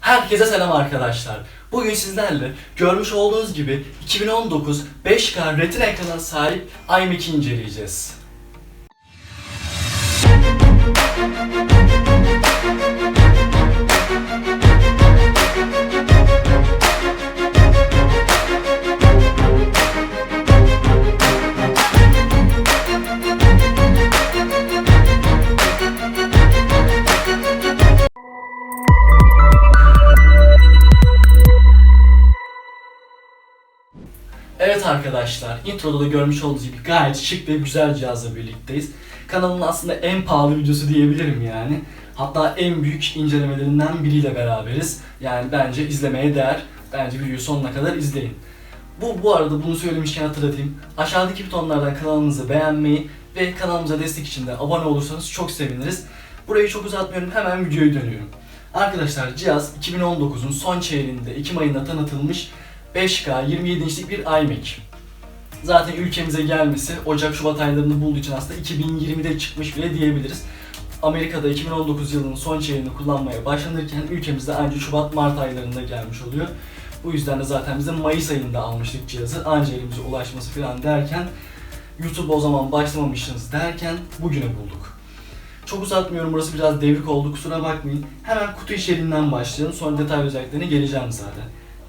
Herkese selam arkadaşlar. Bugün sizlerle görmüş olduğunuz gibi 2019 5K Retina ekrana sahip iMac'i inceleyeceğiz. Evet arkadaşlar, introda da görmüş olduğunuz gibi gayet şık ve güzel cihazla birlikteyiz. Kanalın aslında en pahalı videosu diyebilirim yani. Hatta en büyük incelemelerinden biriyle beraberiz. Yani bence izlemeye değer. Bence videoyu sonuna kadar izleyin. Bu bu arada bunu söylemişken hatırlatayım. Aşağıdaki butonlardan kanalımızı beğenmeyi ve kanalımıza destek için de abone olursanız çok seviniriz. Burayı çok uzatmıyorum hemen videoya dönüyorum. Arkadaşlar cihaz 2019'un son çeyreğinde Ekim ayında tanıtılmış 5K 27 inçlik bir iMac. Zaten ülkemize gelmesi Ocak-Şubat aylarını bulduğu için aslında 2020'de çıkmış bile diyebiliriz. Amerika'da 2019 yılının son çeyreğini kullanmaya başlanırken ülkemizde ancak Şubat-Mart aylarında gelmiş oluyor. Bu yüzden de zaten biz de Mayıs ayında almıştık cihazı. Anca elimize ulaşması falan derken YouTube o zaman başlamamışsınız derken bugüne bulduk. Çok uzatmıyorum burası biraz devrik oldu kusura bakmayın. Hemen kutu içeriğinden başlayalım sonra detaylı özelliklerine geleceğim zaten.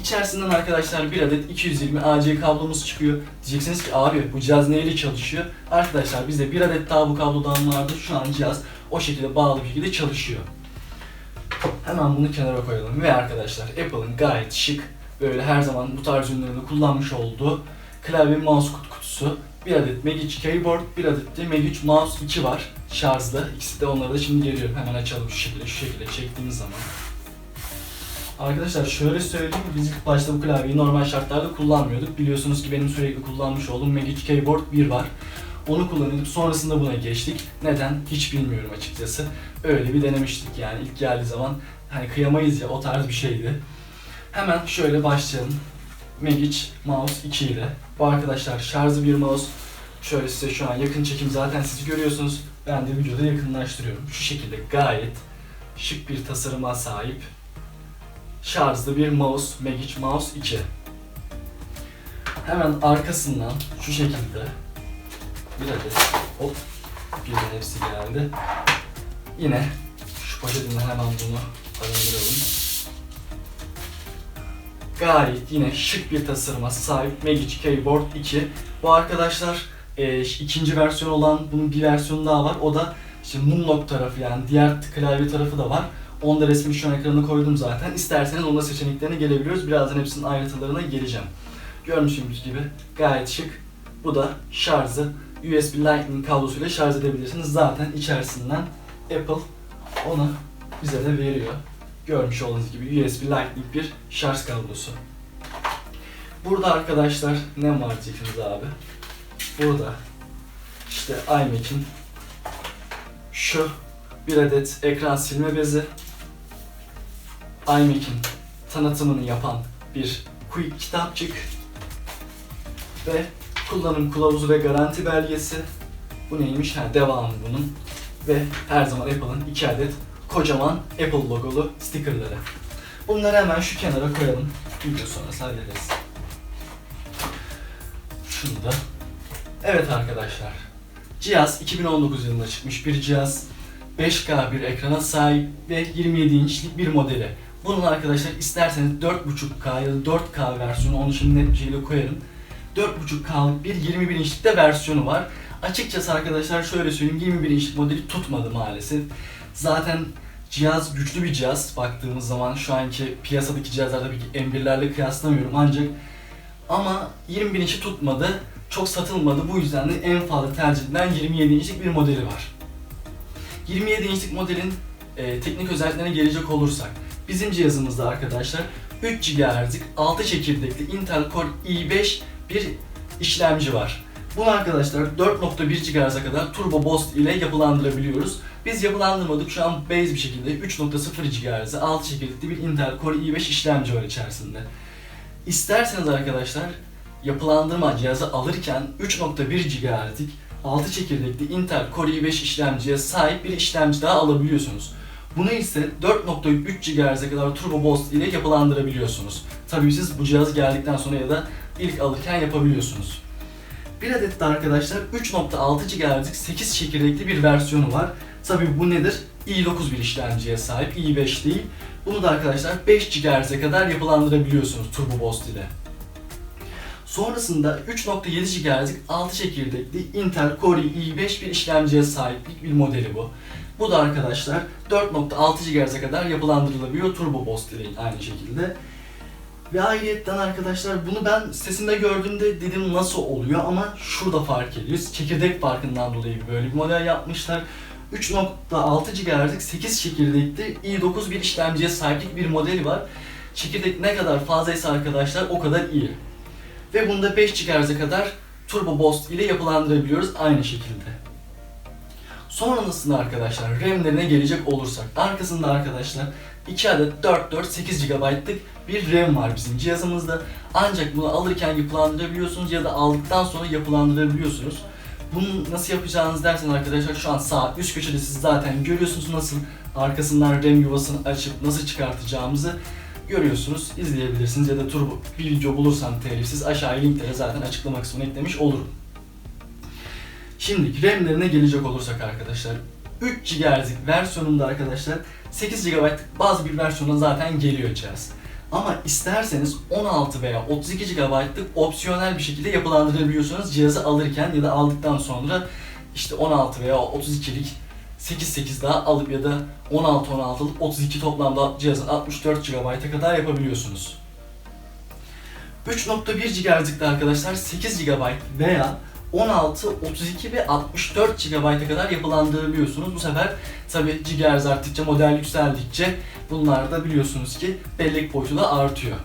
İçerisinden arkadaşlar bir adet 220 AC kablomuz çıkıyor. Diyeceksiniz ki abi bu cihaz neyle çalışıyor? Arkadaşlar bizde bir adet daha bu kablodan vardı. Şu an cihaz o şekilde bağlı bir şekilde çalışıyor. Hemen bunu kenara koyalım. Ve arkadaşlar Apple'ın gayet şık böyle her zaman bu tarz ürünlerinde kullanmış olduğu klavye mouse kut- kutusu. Bir adet Magic Keyboard, bir adet de Magic Mouse 2 var şarjlı. İkisi de onları da şimdi geliyorum. Hemen açalım şu şekilde, şu şekilde çektiğimiz zaman. Arkadaşlar şöyle söyleyeyim, biz ilk başta bu klavyeyi normal şartlarda kullanmıyorduk. Biliyorsunuz ki benim sürekli kullanmış olduğum Magic Keyboard 1 var. Onu kullanıyorduk, sonrasında buna geçtik. Neden? Hiç bilmiyorum açıkçası. Öyle bir denemiştik yani ilk geldiği zaman. Hani kıyamayız ya, o tarz bir şeydi. Hemen şöyle başlayalım. Magic Mouse 2 ile. Bu arkadaşlar şarjlı bir mouse. Şöyle size şu an yakın çekim zaten siz görüyorsunuz. Ben de videoda yakınlaştırıyorum. Şu şekilde gayet şık bir tasarıma sahip şarjlı bir mouse, Magic Mouse 2. Hemen arkasından şu şekilde bir adet hop birden hepsi geldi. Yine şu poşetinden hemen bunu arındıralım. Gayet yine şık bir tasarıma sahip Magic Keyboard 2. Bu arkadaşlar e, ikinci versiyon olan bunun bir versiyonu daha var. O da işte Moonlock tarafı yani diğer klavye tarafı da var. Onda resmini şu an ekrana koydum zaten. İsterseniz onda seçeneklerine gelebiliyoruz. Birazdan hepsinin ayrıntılarına geleceğim. Görmüşsünüz gibi gayet şık. Bu da şarjı USB Lightning kablosuyla şarj edebilirsiniz. Zaten içerisinden Apple onu bize de veriyor. Görmüş olduğunuz gibi USB Lightning bir şarj kablosu. Burada arkadaşlar ne var diyeceksiniz abi? Burada işte iMac'in şu bir adet ekran silme bezi, iMac'in tanıtımını yapan bir quick kitapçık ve kullanım kılavuzu ve garanti belgesi. Bu neymiş? Ha, devamı bunun. Ve her zaman Apple'ın iki adet kocaman Apple logolu stickerları. Bunları hemen şu kenara koyalım. Video sonrası hallederiz. Şunu da. Evet arkadaşlar. Cihaz 2019 yılında çıkmış bir cihaz. 5K bir ekrana sahip ve 27 inçlik bir modeli. Bunun arkadaşlar isterseniz 4.5K ya da 4K versiyonu onu şimdi net bir şekilde koyarım. 4.5K'lık bir 21 inçlik de versiyonu var. Açıkçası arkadaşlar şöyle söyleyeyim 21 inçlik modeli tutmadı maalesef. Zaten cihaz güçlü bir cihaz baktığımız zaman şu anki piyasadaki cihazlar tabii ki M1'lerle kıyaslamıyorum ancak ama 21 inçi tutmadı. Çok satılmadı. Bu yüzden de en fazla tercih edilen 27 inçlik bir modeli var. 27 inçlik modelin e, teknik özelliklerine gelecek olursak bizim cihazımızda arkadaşlar 3 GHz'lik 6 çekirdekli Intel Core i5 bir işlemci var. Bunu arkadaşlar 4.1 GHz'e kadar Turbo Boost ile yapılandırabiliyoruz. Biz yapılandırmadık şu an base bir şekilde 3.0 GHz'e 6 çekirdekli bir Intel Core i5 işlemci var içerisinde. İsterseniz arkadaşlar yapılandırma cihazı alırken 3.1 GHz'lik 6 çekirdekli Intel Core i5 işlemciye sahip bir işlemci daha alabiliyorsunuz. Bunu ise 4.3 GHz'e kadar Turbo Boost ile yapılandırabiliyorsunuz. Tabii siz bu cihaz geldikten sonra ya da ilk alırken yapabiliyorsunuz. Bir adet de arkadaşlar 3.6 GHz'lik 8 çekirdekli bir versiyonu var. Tabii bu nedir? i9 bir işlemciye sahip, i5 değil. Bunu da arkadaşlar 5 GHz'e kadar yapılandırabiliyorsunuz Turbo Boost ile. Sonrasında 3.7 GHz'lik 6 çekirdekli Intel Core i5 bir işlemciye sahip bir modeli bu. Bu da arkadaşlar 4.6 GHz'e kadar yapılandırılabiliyor Turbo Boost ile aynı şekilde. Ve ayrıyetten arkadaşlar bunu ben sitesinde gördüğümde dedim nasıl oluyor ama şurada fark ediyoruz. Çekirdek farkından dolayı böyle bir model yapmışlar. 3.6 GHz'lik 8 çekirdekli i9 bir işlemciye sahiplik bir modeli var. Çekirdek ne kadar fazlaysa arkadaşlar o kadar iyi. Ve bunda 5 GHz'e kadar Turbo Boost ile yapılandırabiliyoruz aynı şekilde. Sonrasında arkadaşlar RAM'lerine gelecek olursak arkasında arkadaşlar 2 adet 4 4 8 GB'lık bir RAM var bizim cihazımızda. Ancak bunu alırken yapılandırabiliyorsunuz ya da aldıktan sonra yapılandırabiliyorsunuz. Bunu nasıl yapacağınız derseniz arkadaşlar şu an sağ üst köşede siz zaten görüyorsunuz nasıl arkasından RAM yuvasını açıp nasıl çıkartacağımızı görüyorsunuz. izleyebilirsiniz ya da turbo bir video bulursam telifsiz aşağıya linklere zaten açıklama kısmına eklemiş olurum. Şimdi RAM'lerine gelecek olursak arkadaşlar 3 GHz'lik versiyonunda arkadaşlar 8 GB'lık bazı bir versiyonda zaten geliyor cihaz. Ama isterseniz 16 veya 32 GB'lık opsiyonel bir şekilde yapılandırabiliyorsunuz cihazı alırken ya da aldıktan sonra işte 16 veya 32'lik 8-8 daha alıp ya da 16-16 alıp 32 toplamda cihazın 64 GB'a kadar yapabiliyorsunuz. 3.1 GHz'likte arkadaşlar 8 GB veya 16, 32 ve 64 GB'a kadar yapılandırabiliyorsunuz. Bu sefer tabi GHz arttıkça, model yükseldikçe bunlar da biliyorsunuz ki bellek boyutu da artıyor.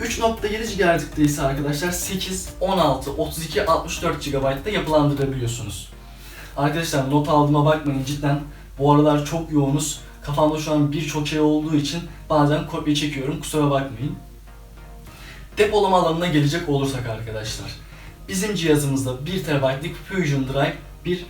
3.7 GHz'likte ise arkadaşlar 8, 16, 32, 64 GB'da yapılandırabiliyorsunuz. Arkadaşlar not aldığıma bakmayın cidden bu aralar çok yoğunuz. Kafamda şu an birçok şey olduğu için bazen kopya çekiyorum kusura bakmayın. Depolama alanına gelecek olursak arkadaşlar. Bizim cihazımızda 1 TB'lik Fusion Drive bir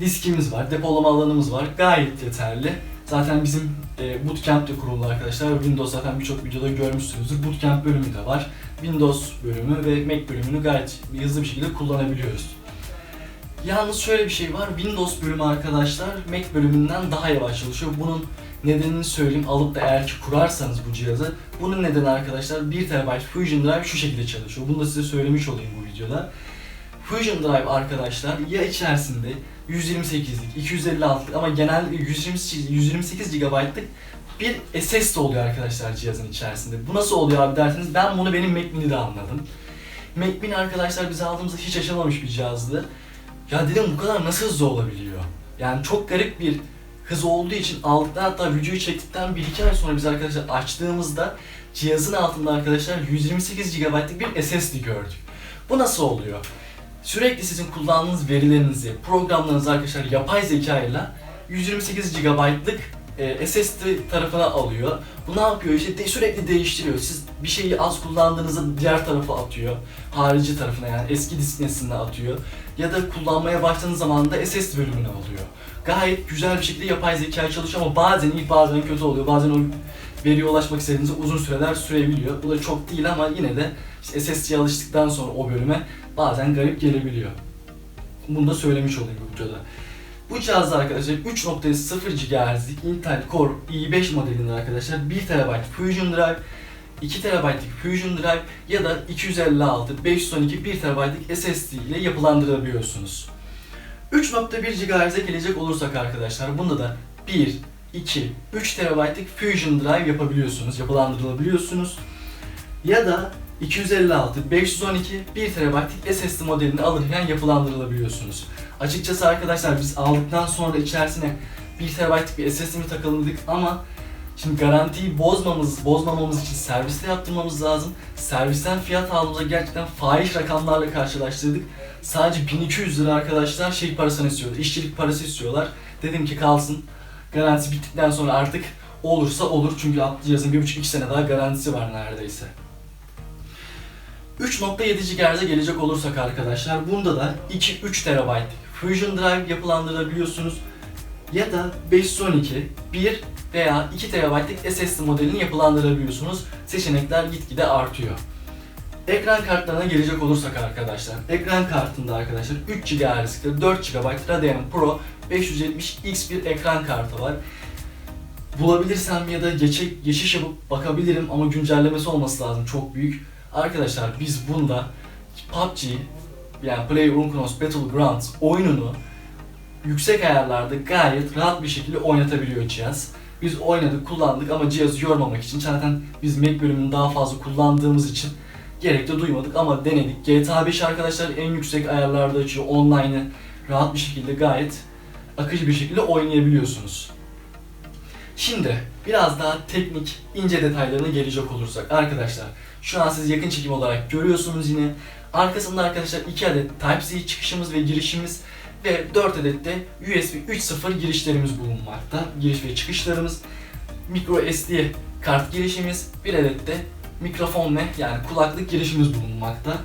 diskimiz var, depolama alanımız var. Gayet yeterli. Zaten bizim e, Bootcamp de kuruldu arkadaşlar. Windows zaten birçok videoda görmüşsünüzdür. Bootcamp bölümü de var. Windows bölümü ve Mac bölümünü gayet hızlı bir şekilde kullanabiliyoruz. Yalnız şöyle bir şey var. Windows bölümü arkadaşlar Mac bölümünden daha yavaş çalışıyor. Bunun nedenini söyleyeyim. Alıp da eğer ki kurarsanız bu cihazı. Bunun nedeni arkadaşlar 1 TB Fusion Drive şu şekilde çalışıyor. Bunu da size söylemiş olayım bu videoda. Fusion Drive arkadaşlar ya içerisinde 128'lik, 256'lık ama genelde 128, 128 GB'lık bir SSD oluyor arkadaşlar cihazın içerisinde. Bu nasıl oluyor abi derseniz ben bunu benim Mac Mini'de anladım. Mac Mini arkadaşlar biz aldığımızda hiç yaşamamış bir cihazdı. Ya dedim bu kadar nasıl hızlı olabiliyor? Yani çok garip bir hız olduğu için aldıktan hatta videoyu çektikten 1-2 ay sonra biz arkadaşlar açtığımızda cihazın altında arkadaşlar 128 GB'lık bir SSD gördük. Bu nasıl oluyor? Sürekli sizin kullandığınız verilerinizi, programlarınızı arkadaşlar yapay zeka ile 128 GB'lık e, SSD tarafına alıyor. Bu ne yapıyor? İşte de, sürekli değiştiriyor. Siz bir şeyi az kullandığınızda diğer tarafa atıyor. Harici tarafına yani eski disk nesline atıyor. Ya da kullanmaya başladığınız zaman da SSD bölümüne alıyor. Gayet güzel bir şekilde yapay zeka çalışıyor ama bazen iyi bazen kötü oluyor. Bazen o veriye ulaşmak istediğinizde uzun süreler sürebiliyor. Bu da çok değil ama yine de işte SSD'ye alıştıktan sonra o bölüme bazen garip gelebiliyor. Bunu da söylemiş olayım bu videoda. Bu cihazda arkadaşlar 3.0 GHz'lik Intel Core i5 modelinde arkadaşlar 1 TB Fusion Drive, 2 TB'lik Fusion Drive ya da 256, 512, 1 TB'lik SSD ile yapılandırabiliyorsunuz. 3.1 GHz'e gelecek olursak arkadaşlar bunda da 1, 2, 3 TB'lik Fusion Drive yapabiliyorsunuz, yapılandırılabiliyorsunuz. Ya da 256, 512, 1 TB'lik SSD modelini alırken yapılandırılabiliyorsunuz. Açıkçası arkadaşlar biz aldıktan sonra içerisine 1 TB'lik bir SSD mi takalım dedik ama şimdi garantiyi bozmamız, bozmamamız için serviste yaptırmamız lazım. Servisten fiyat aldığımızda gerçekten fahiş rakamlarla karşılaştırdık. Sadece 1200 lira arkadaşlar şey parasını istiyorlar, işçilik parası istiyorlar. Dedim ki kalsın. Garantisi bittikten sonra artık olursa olur çünkü cihazın 1,5-2 sene daha garantisi var neredeyse. 3.7 GHz'e gelecek olursak arkadaşlar bunda da 2-3 TB Fusion Drive yapılandırabiliyorsunuz. Ya da 512, 1 veya 2 TB'lık SSD modelini yapılandırabiliyorsunuz. Seçenekler gitgide artıyor. Ekran kartlarına gelecek olursak arkadaşlar, ekran kartında arkadaşlar 3 GHz'de 4 GB Radeon Pro 570X bir ekran kartı var. Bulabilirsem ya da geçe, geçiş yapıp bakabilirim ama güncellemesi olması lazım çok büyük. Arkadaşlar biz bunda PUBG yani PlayerUnknown's Battlegrounds oyununu yüksek ayarlarda gayet rahat bir şekilde oynatabiliyor cihaz. Biz oynadık, kullandık ama cihazı yormamak için zaten biz Mac bölümünü daha fazla kullandığımız için gerek de duymadık ama denedik. GTA 5 arkadaşlar en yüksek ayarlarda açıyor. Online'ı rahat bir şekilde gayet akıcı bir şekilde oynayabiliyorsunuz. Şimdi biraz daha teknik, ince detaylarına gelecek olursak arkadaşlar şu an siz yakın çekim olarak görüyorsunuz yine. Arkasında arkadaşlar 2 adet Type-C çıkışımız ve girişimiz ve 4 adet de USB 3.0 girişlerimiz bulunmakta. Giriş ve çıkışlarımız. Micro SD kart girişimiz, bir adet de mikrofon ve yani kulaklık girişimiz bulunmakta.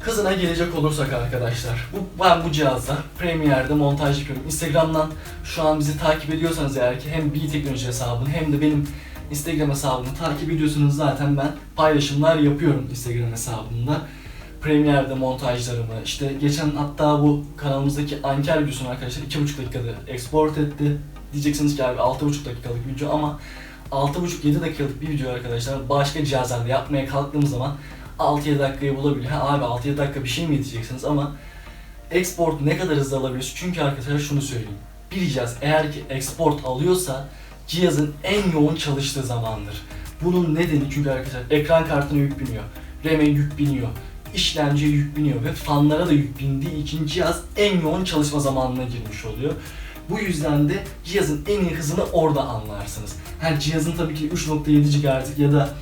Hızına gelecek olursak arkadaşlar, bu, ben bu cihazda Premiere'de montaj yapıyorum. Instagram'dan şu an bizi takip ediyorsanız eğer ki hem B Teknoloji hesabını hem de benim Instagram hesabımı takip ediyorsunuz zaten ben paylaşımlar yapıyorum Instagram hesabımda. Premiere'de montajlarımı, işte geçen hatta bu kanalımızdaki Anker videosunu arkadaşlar 2,5 dakikada export etti. Diyeceksiniz ki abi 6,5 dakikalık video ama 6,5-7 dakikalık bir video arkadaşlar başka cihazlarda yapmaya kalktığım zaman 6-7 dakikayı bulabiliyor. Ha abi 6-7 dakika bir şey mi diyeceksiniz ama export ne kadar hızlı alabiliyorsun? Çünkü arkadaşlar şunu söyleyeyim. Bir cihaz eğer ki export alıyorsa cihazın en yoğun çalıştığı zamandır. Bunun nedeni çünkü arkadaşlar ekran kartına yük biniyor, RAM'e yük biniyor, işlemciye yük ve fanlara da yük bindiği için cihaz en yoğun çalışma zamanına girmiş oluyor. Bu yüzden de cihazın en iyi hızını orada anlarsınız. Her cihazın tabii ki 3.7 GHz ya da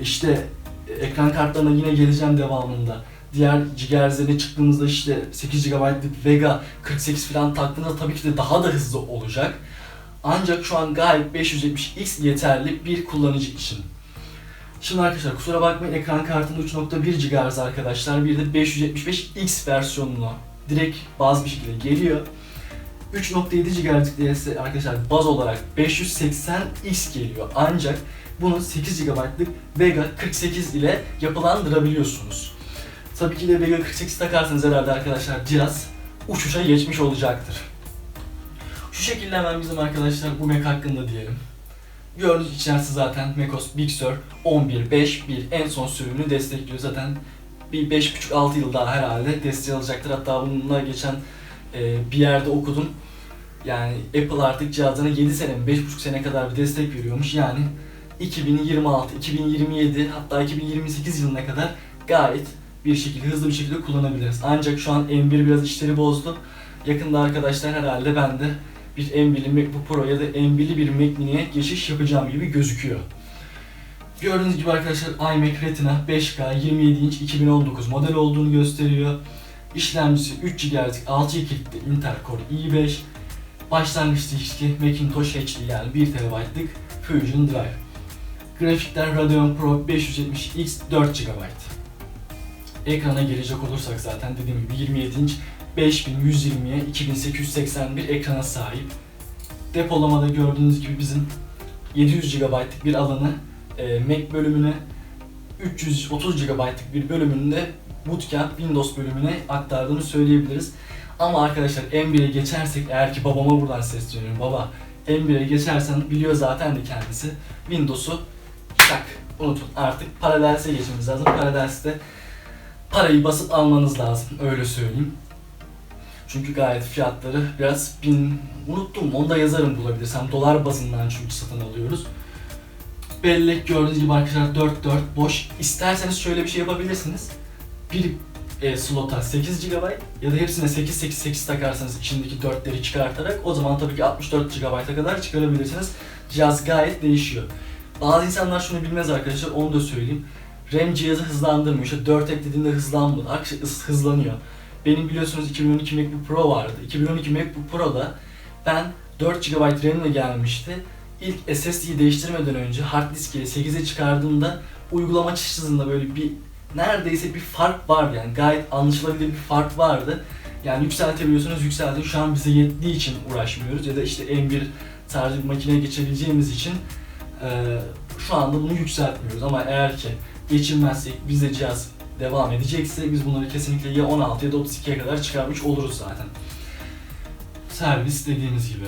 işte ekran kartlarına yine geleceğim devamında. Diğer GHz'lerine çıktığımızda işte 8 GB'lık Vega 48 falan taktığınızda tabii ki de daha da hızlı olacak. Ancak şu an gayet 570X yeterli bir kullanıcı için. Şimdi arkadaşlar kusura bakmayın ekran kartında 3.1 GHz arkadaşlar bir de 575X versiyonunu direkt bazı bir şekilde geliyor. 3.7 GHz'lik ise arkadaşlar baz olarak 580X geliyor. Ancak bunu 8 GB'lık Vega 48 ile yapılandırabiliyorsunuz. Tabii ki de Vega 48 takarsanız herhalde arkadaşlar cihaz uçuşa geçmiş olacaktır. Şu şekilde hemen bizim arkadaşlar bu Mac hakkında diyelim. Gördüğünüz içerisi zaten MacOS Big Sur 11.5.1 en son sürümünü destekliyor. Zaten bir 5.5-6 yıl daha herhalde destek alacaktır. Hatta bununla geçen e, bir yerde okudum. Yani Apple artık cihazına 7 sene mi 5.5 sene kadar bir destek veriyormuş. Yani 2026, 2027 hatta 2028 yılına kadar gayet bir şekilde hızlı bir şekilde kullanabiliriz. Ancak şu an M1 biraz işleri bozdu. Yakında arkadaşlar herhalde ben de bir M1'li MacBook Pro ya da M1'li bir Mac Mini'ye geçiş yapacağım gibi gözüküyor. Gördüğünüz gibi arkadaşlar iMac Retina 5K 27 inç 2019 model olduğunu gösteriyor. İşlemcisi 3 GHz 6 kilitli Intel Core i5. Başlangıç dişli Macintosh HD yani 1 TB'lık Fusion Drive. Grafikler Radeon Pro 570X 4 GB. Ekrana gelecek olursak zaten dediğim gibi 27 inç 5120'ye 2881 ekrana sahip. Depolamada gördüğünüz gibi bizim 700 GB'lık bir alanı e, Mac bölümüne 330 GB'lık bir bölümünde Bootcamp Windows bölümüne aktardığını söyleyebiliriz. Ama arkadaşlar M1'e geçersek eğer ki babama buradan sesleniyorum baba M1'e geçersen biliyor zaten de kendisi Windows'u şak unutun artık Parallels'e geçmemiz lazım. Parallels'te parayı basıp almanız lazım öyle söyleyeyim. Çünkü gayet fiyatları biraz bin unuttum onu da yazarım bulabilirsem dolar bazından çünkü satın alıyoruz. Bellek gördüğünüz gibi arkadaşlar 4 4 boş. İsterseniz şöyle bir şey yapabilirsiniz. Bir e, slota 8 GB ya da hepsine 8 8 8 takarsanız içindeki 4'leri çıkartarak o zaman tabii ki 64 GB'a kadar çıkarabilirsiniz. Cihaz gayet değişiyor. Bazı insanlar şunu bilmez arkadaşlar onu da söyleyeyim. RAM cihazı hızlandırmıyor. İşte 4 eklediğinde. Arkadaşlar hızlanıyor. Benim biliyorsunuz 2012 MacBook Pro vardı. 2012 MacBook Pro'da ben 4 GB RAM ile gelmişti. İlk SSD'yi değiştirmeden önce hard diskiyle 8'e çıkardığımda uygulama hızında böyle bir neredeyse bir fark vardı yani gayet anlaşılabilir bir fark vardı. Yani yükseltebiliyorsunuz yükseltin. Şu an bize yettiği için uğraşmıyoruz ya da işte M1 tarzı bir makineye geçebileceğimiz için e, şu anda bunu yükseltmiyoruz ama eğer ki geçilmezsek bizde cihaz devam edecekse biz bunları kesinlikle ya 16 ya da 32'ye kadar çıkarmış oluruz zaten. Servis dediğimiz gibi.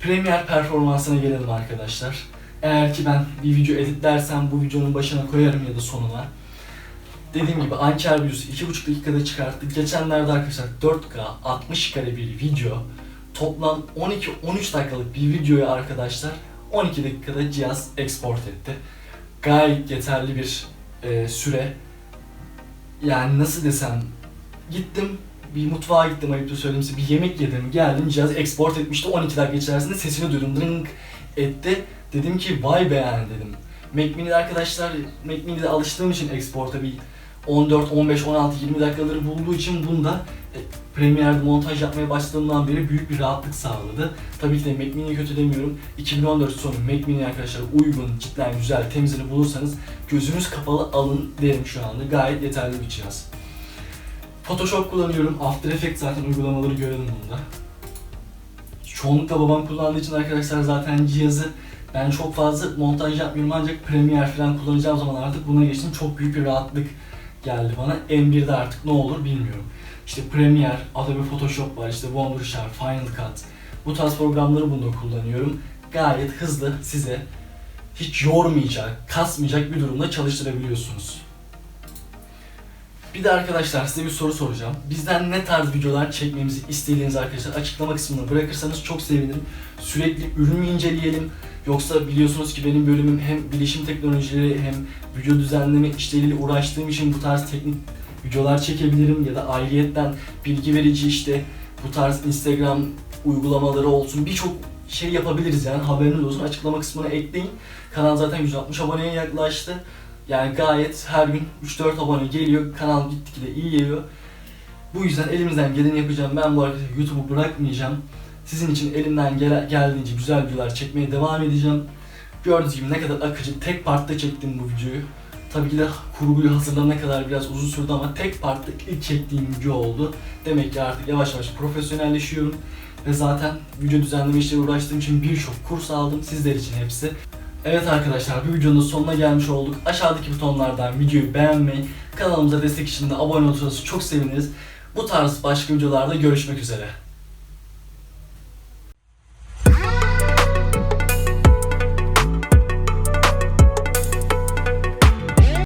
Premiere performansına gelelim arkadaşlar. Eğer ki ben bir video editlersem bu videonun başına koyarım ya da sonuna. Dediğim gibi Anker videosu 2,5 dakikada çıkarttık. Geçenlerde arkadaşlar 4K 60 kare bir video. Toplam 12-13 dakikalık bir videoyu arkadaşlar 12 dakikada cihaz export etti. Gayet yeterli bir e, süre. Yani nasıl desem gittim bir mutfağa gittim ayıptır söyleyeyim size bir yemek yedim geldim cihaz export etmişti 12 dakika içerisinde sesini duydum drink etti. Dedim ki vay be yani dedim. Mac Mini'de arkadaşlar Mac Mini'de alıştığım için export'a bir 14, 15, 16, 20 dakikaları bulduğu için bunda Premiere'de montaj yapmaya başladığımdan beri büyük bir rahatlık sağladı. Tabii ki de Mac Mini'yi kötü demiyorum. 2014 sonu Mac Mini arkadaşlar uygun, cidden güzel, temizini bulursanız gözünüz kapalı alın derim şu anda. Gayet yeterli bir cihaz. Photoshop kullanıyorum. After Effects zaten uygulamaları görelim bunda. Çoğunlukla babam kullandığı için arkadaşlar zaten cihazı ben çok fazla montaj yapmıyorum ancak Premiere falan kullanacağım zaman artık buna geçtim. Çok büyük bir rahatlık geldi bana. M1'de artık ne olur bilmiyorum. İşte Premiere, Adobe Photoshop var, işte Wondershare, Final Cut. Bu tarz programları bunda kullanıyorum. Gayet hızlı size hiç yormayacak, kasmayacak bir durumda çalıştırabiliyorsunuz. Bir de arkadaşlar size bir soru soracağım. Bizden ne tarz videolar çekmemizi istediğiniz arkadaşlar açıklama kısmına bırakırsanız çok sevinirim. Sürekli ürün mü inceleyelim? Yoksa biliyorsunuz ki benim bölümüm hem bilişim teknolojileri hem video düzenleme işleriyle uğraştığım için bu tarz teknik videolar çekebilirim ya da ayrıyetten bilgi verici işte bu tarz Instagram uygulamaları olsun birçok şey yapabiliriz yani haberiniz olsun açıklama kısmına ekleyin. Kanal zaten 160 aboneye yaklaştı. Yani gayet her gün 3-4 abone geliyor. Kanal gittikçe iyi geliyor. Bu yüzden elimizden geleni yapacağım. Ben bu arkadaşlar YouTube'u bırakmayacağım. Sizin için elimden gel- geldiğince güzel videolar çekmeye devam edeceğim. Gördüğünüz gibi ne kadar akıcı, tek partta çektim bu videoyu. Tabii ki de kurguyu hazırlanana kadar biraz uzun sürdü ama tek partta ilk çektiğim video oldu. Demek ki artık yavaş yavaş profesyonelleşiyorum. Ve zaten video düzenleme işleri uğraştığım için birçok kurs aldım sizler için hepsi. Evet arkadaşlar bir videonun sonuna gelmiş olduk. Aşağıdaki butonlardan videoyu beğenmeyi, kanalımıza destek için de abone olursanız çok seviniriz. Bu tarz başka videolarda görüşmek üzere.